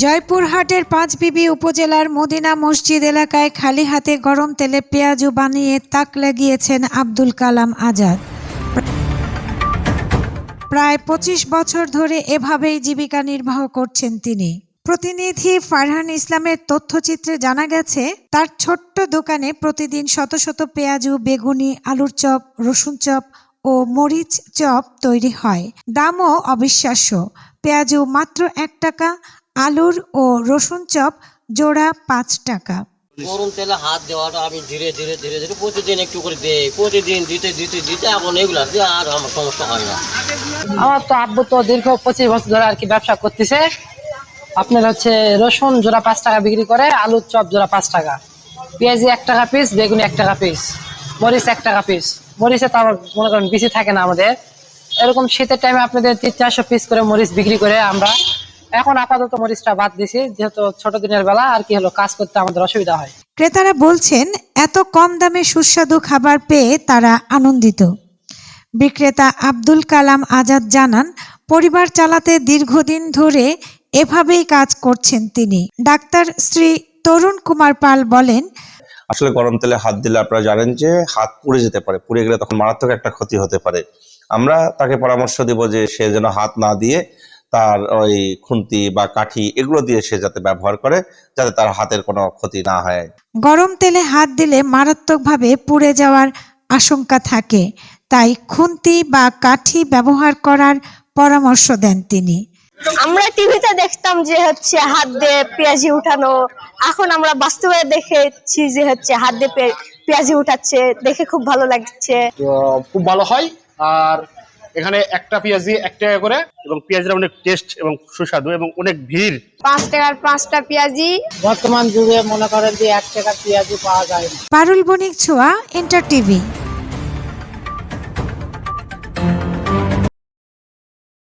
জয়পুরহাটের পাঁচবিবি উপজেলার মদিনা মসজিদ এলাকায় খালি হাতে গরম তেলে পেঁয়াজু বানিয়ে তাক লাগিয়েছেন আব্দুল কালাম আজাদ। প্রায় পঁচিশ বছর ধরে এভাবেই জীবিকা নির্বাহ করছেন তিনি। প্রতিনিধি ফারহান ইসলামের তথ্যচিত্রে জানা গেছে তার ছোট্ট দোকানে প্রতিদিন শত শত পেঁয়াজু বেগুনি আলুর চপ রসুন চপ ও মরিচ চপ তৈরি হয়। দামও অবিশ্বাস্য। পেঁয়াজু মাত্র এক টাকা আলুর ও রসুন চপ জোড়া পাঁচ টাকা। গরম তেলে হাত দেওয়াটা আমি ধীরে ধীরে ধীরে ধীরে প্রতিদিন একটু করে দেই। প্রতিদিন দিতে দিতে দিতে এখন এগুলো আর আমার সমস্যা হয় না। আমার তো আব্বু তো দীর্ঘ পঁচিশ বছর ধরে আর কি ব্যবসা করতেছে। আপনার হচ্ছে রসুন জোড়া পাঁচ টাকা বিক্রি করে, আলুর চপ জোড়া পাঁচ টাকা। পেঁয়াজি এক টাকা পিস বেগুনি এক টাকা পিস মরিচ এক টাকা পিস মরিচে তো আবার মনে করেন বেশি থাকে না আমাদের। এরকম শীতের টাইমে আপনাদের তিন চারশো পিস করে মরিচ বিক্রি করে আমরা এখন আপাতত মরিচটা বাদ দিছি, যেহেতু ছোট দিনের বেলা, আর কি হলো, কাজ করতে আমাদের অসুবিধা হয়। ক্রেতারা বলছেন, এত কম দামে সুস্বাদু খাবার পেয়ে তারা আনন্দিত। বিক্রেতা আব্দুল কালাম আজাদ জানান, পরিবার চালাতে দীর্ঘদিন ধরে এভাবেই কাজ করছেন তিনি। ডাক্তার শ্রী তরুণ কুমার পাল বলেন আসলে গরম তেলে হাত দিলে আপনারা জানেন যে হাত পুড়ে যেতে পারে পুড়ে গেলে তখন মারাত্মক একটা ক্ষতি হতে পারে। আমরা তাকে পরামর্শ দিব যে সে যেন হাত না দিয়ে তার ওই খুন্তি বা কাঠি এগুলো দিয়ে সে যাতে ব্যবহার করে যাতে তার হাতের কোনো ক্ষতি না হয়। গরম তেলে হাত দিলে মারাত্মকভাবে পুড়ে যাওয়ার আশঙ্কা থাকে। তাই খুন্তি বা কাঠি ব্যবহার করার পরামর্শ দেন তিনি। আমরা টিভিতে দেখতাম যে হচ্ছে হাত দিয়ে পেঁয়াজি উঠানো। এখন আমরা বাস্তবে দেখেছি যে হচ্ছে হাত দিয়ে পেঁয়াজি উঠাচ্ছে দেখে খুব ভালো লাগছে। খুব ভালো হয়। আর এখানে একটা পেঁয়াজি এক টাকা করে এবং পেঁয়াজের অনেক টেস্ট এবং সুস্বাদু এবং অনেক ভিড়। পাঁচ টাকার পাঁচটা পেঁয়াজি। বর্তমান যুগে মনে করেন যে এক টাকার পেঁয়াজি পাওয়া যায় না। পারুল বণিক ছোঁয়া ইন্টার টিভি